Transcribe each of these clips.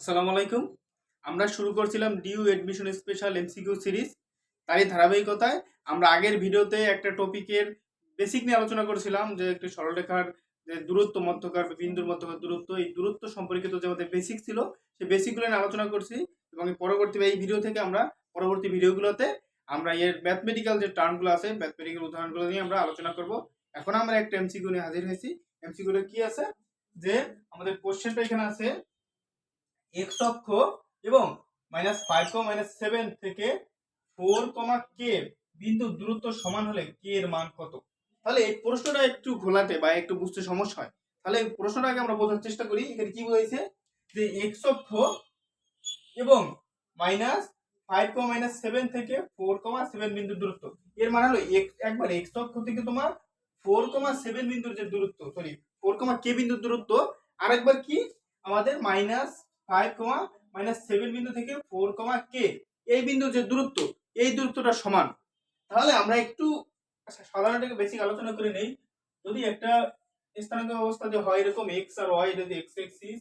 আসসালামু আলাইকুম। আমরা শুরু করছিলাম DU admission special MCQ series. তারই ধারাবাহিকতায় আমরা আগের ভিডিওতে একটা টপিকের বেসিক নিয়ে আলোচনা করেছিলাম যে একটি সরলরেখার যে দূরত্ব, মধ্যকার বিন্দুর মধ্যকার দূরত্ব, এই দূরত্ব সম্পর্কিত যে আমাদের বেসিক ছিল, সেই বেসিকগুলো নিয়ে আলোচনা করছি এবং পরবর্তী এই ভিডিও থেকে আমরা পরবর্তী ভিডিওগুলোতে আমরা এর ম্যাথমেটিক্যাল যে টার্মগুলো আছে ম্যাথমেটিক্যাল উদাহরণগুলো নিয়ে আমরা আলোচনা করব। এখন আমরা একটা এমসিকিউ নিয়ে হাজির হয়েছি। এমসিকিউটা কি আছে? যে আমাদের কোশ্চেনটা এখানে আছে এক্স অক্ষ এবং minus five comma minus seven থেকে ফোর কমা কে বিন্দু দূরত্ব সমান হলে কে এর মান কত? তাহলে এই প্রশ্নটা একটু ঘোলাটে বা একটু বুঝতে সমস্যা হয়। তাহলে এই প্রশ্নটাকে আমরা বোঝার চেষ্টা করি, এখানে কি বলেছে যে এক্স অক্ষ এবং minus five comma minus seven থেকে ফোর কমা সেভেন বিন্দু দূরত্ব। এর মানে হলো এক- একবার এক্স অক্ষ থেকে তোমার ফোর কমা সেভেন বিন্দুর যে দূরত্ব সরি ফোর কমা কে বিন্দুর দূরত্ব, আরেকবার কি? আমাদের minus five comma minus seven বিন্দু থেকে ফোর কমা কে এই বিন্দুর যে দূরত্ব, এই দূরত্বটা সমান। তাহলে আমরা একটু সাধারণত বেসিক আলোচনা করে নেই। যদি একটা স্থানাঙ্ক অবস্থা যে হয় এরকম এক্স আর ওয়াই যদি এক্স এক্সিস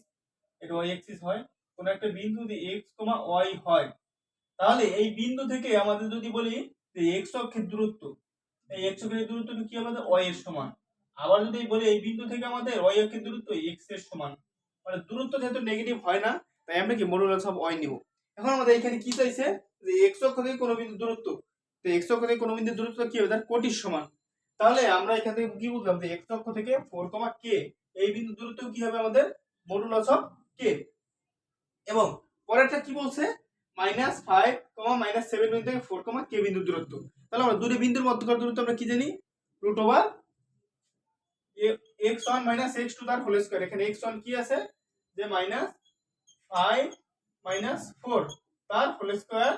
এটা ওয়াই এক্সিস হয়, কোন একটা বিন্দু যদি এক্স কমা ওয়াই হয়, তাহলে এই বিন্দু থেকে আমাদের যদি বলি যে এক্স অক্ষের দূরত্ব, এই এক্স অক্ষের দূরত্বটা কি আমাদের ওয়াই এর সমান? আবার যদি বলি এই বিন্দু থেকে আমাদের ওয়াই অক্ষের দূরত্ব এক্সের সমান। মানে দূরত্ব যেহেতু নেগেটিভ হয় না আমরা কি মডুলাস অফ ওয়াই নিব এখন আমাদের এখানে কি চাইছে? যে এক্স অক্ষ থেকে কোনো বিন্দু দূরত্ব। তো এক্স অক্ষ থেকে কোনো বিন্দু দূরত্ব কি হবে? তার কোটির সমান। তাহলে আমরা এখান থেকে কি বুঝলাম? যে এক্স অক্ষ থেকে ফোর কমা কে এই বিন্দু দূরত্ব কি হবে আমাদের? মডুলাস অফ কে এবং পরেরটা কি বলছে? Minus five comma minus seven বিন্দু থেকে ফোর কমা কে বিন্দু দূরত্ব। তাহলে আমরা দুটো বিন্দুর মধ্যকার দূরত্ব আমরা কি জানি? Root over X one minus X two তার হোল স্কোয়ার এখানে এক্স ওয়ান কি আছে? যে মাইনাস ফাইভ মাইনাস ফোর তার হোল স্কোয়ার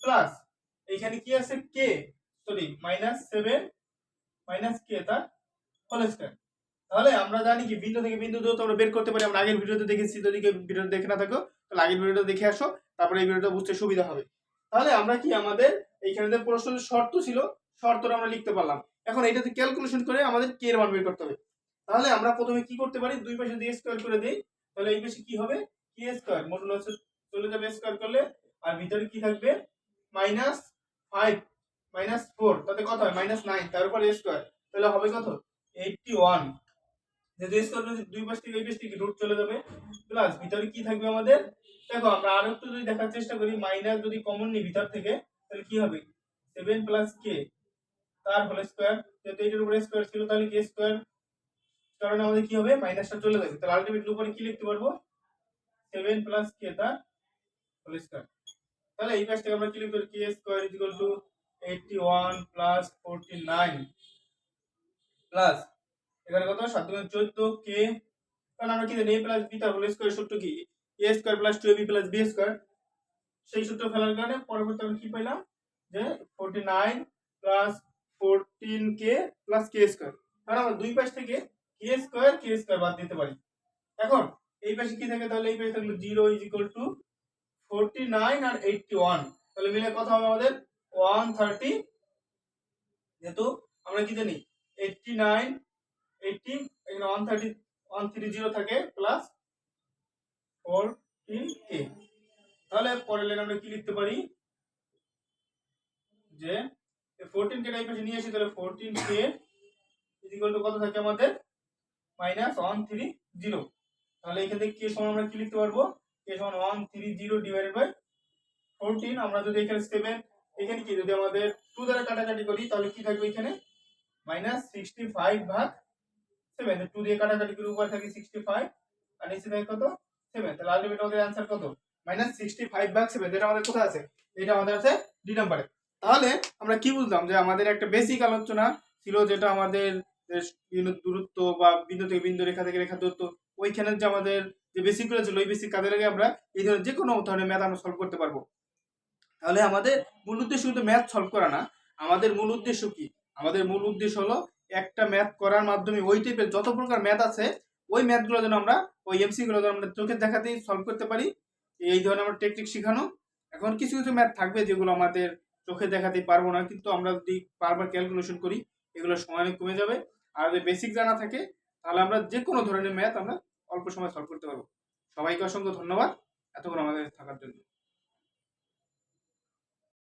প্লাস এখানে কি আছে? K sorry minus seven minus K তার হোল স্কোয়ার তাহলে আমরা জানি কি বিন্দু থেকে বিন্দু দূরত্ব আমরা বের করতে পারি, আমরা আগের ভিডিওতে দেখেছি, যদি কেউ ভিডিও দেখে না থাকো, তাহলে আগের ভিডিওটা দেখে আসো, তারপরে এই ভিডিওটা বুঝতে সুবিধা হবে। তাহলে আমরা কি আমাদের, এইখানে যে প্রশ্নের শর্ত ছিল, শর্তটা আমরা লিখতে পারলাম। এখন এটাতে ক্যালকুলেশন করে আমাদের কে এর মান বের করতে হবে। তাহলে আমরা প্রথমে কি করতে পারি? দুই পাশে দিয়ে স্কোয়ার করে দেই। তাহলে এই পাশে কি হবে? কে স্কোয়ার মডুলাস চলে যাবে স্কোয়ার করলে, আর ভিতরে কি থাকবে? মাইনাস ফাইভ মাইনাস ফোর তাতে কত হয়? মাইনাস নাইন তার উপর স্কোয়ার তাহলে হবে কত? এইটটি ওয়ান যেহেতু স্কোয়ার দুই পাশ থেকে এই পাশ থেকে রুট চলে যাবে প্লাস ভিতরে কি থাকবে আমাদের? দেখো, আমরা আরও একটু যদি দেখার চেষ্টা করি মাইনাস যদি কমন নিই ভিতর থেকে, তাহলে কি হবে? সেভেন প্লাস কে তার হোল স্কোয়ার যেহেতু এটার উপরে স্কোয়ার ছিল, তাহলে কে স্কোয়ার কারণে আমাদের কি হবে? মাইনাসটা চলে যাবে, তাহলে আলটিমেটলি উপরে কি লিখতে পারব? সেভেন প্লাস কে তার হোল স্কোয়ার তাহলে এই পাশ আমরা কি লিখতে পারি square is equal to eighty one plus forty nine plus এখানে কত? সাত দুগুণ চোদ্দ কে আমরা কি জানি? এ প্লাস বি তার হোল স্কোয়ার সূত্র কি? A square plus two plus B square সেই সূত্র ফেলার কারণে পরবর্তী আমরা কি পেলাম যে forty nine plus fourteen K plus K square কারণ আমরা দুই পাশ থেকে কে স্কোয়ার কে স্কোয়ার বাদ দিতে পারি। এখন এই পাশে কি থাকে? তাহলে এই পাশে থাকল zero is equal to forty nine R eighty one তাহলে মিলে কথা হবে আমাদের? ওয়ান থার্টি যেহেতু আমরা কি জানি? এইটটি নাইন এইটটি এখানে one thirty one three zero থাকে প্লাস ফোরটিন কে তাহলে পরের লাইন আমরা কি লিখতে পারি? যে ফোরটিন কে টাইপ নিয়ে আসি, তাহলে ফোরটিন কে ইজিক্যাল টু কত থাকে আমাদের? মাইনাস ওয়ান থ্রি জিরো তাহলে এখান থেকে কে সমান আমরা কি লিখতে পারব? কে সমান one three zero divided by fourteen আমরা যদি এখানে সেভেন এখানে কি? যদি আমাদের টু দ্বারা কাটাকাটি করি, তাহলে কি থাকবে এখানে? মাইনাস সিক্সটি ফাইভ ভাগ সেভেন টু দিয়ে কাটাকাটি করে উপরে থাকে সিক্সটি ফাইভ আর নিচে থাকে কত? সেভেন তাহলে আলটিমেট আমাদের অ্যান্সার কত? মাইনাস সিক্সটি ফাইভ ভাগ সেভেন এটা আমাদের কোথায় আছে? এটা আমাদের আছে ডি নাম্বারে তাহলে আমরা কি বুঝলাম? যে আমাদের একটা বেসিক আলোচনা ছিল যেটা আমাদের বিভিন্ন দূরত্ব বা বিন্দু থেকে বিন্দু রেখা থেকে রেখা দূরত্ব। ওইখানে যে আমাদের যে বেসিকগুলো ছিল, ওই বেসিক কাজে লাগে আমরা এই ধরনের যে কোনো ধরনের ম্যাথ আমরা সলভ করতে পারব। তাহলে আমাদের মূল উদ্দেশ্য কিন্তু ম্যাথ সলভ করা না, আমাদের মূল উদ্দেশ্য কি? আমাদের মূল উদ্দেশ্য হলো একটা ম্যাথ করার মাধ্যমে ওই টাইপের যত প্রকার ম্যাথ আছে, ওই ম্যাথগুলো যেন আমরা, ওই এমসি গুলো যেন আমরা চোখের দেখাতেই সলভ করতে পারি। এই ধরনের আমরা টেকনিক শেখানো। এখন কিছু কিছু ম্যাথ থাকবে যেগুলো আমাদের চোখে দেখাতে পারব না, কিন্তু আমরা যদি বারবার ক্যালকুলেশন করি এগুলো সময় অনেক কমে যাবে। আর যদি বেসিক জানা থাকে, তাহলে আমরা যে কোনো ধরনের ম্যাথ আমরা অল্প সময় সলভ করতে পারব। সবাইকে অসংখ্য ধন্যবাদ এতক্ষণ আমাদের থাকার জন্য।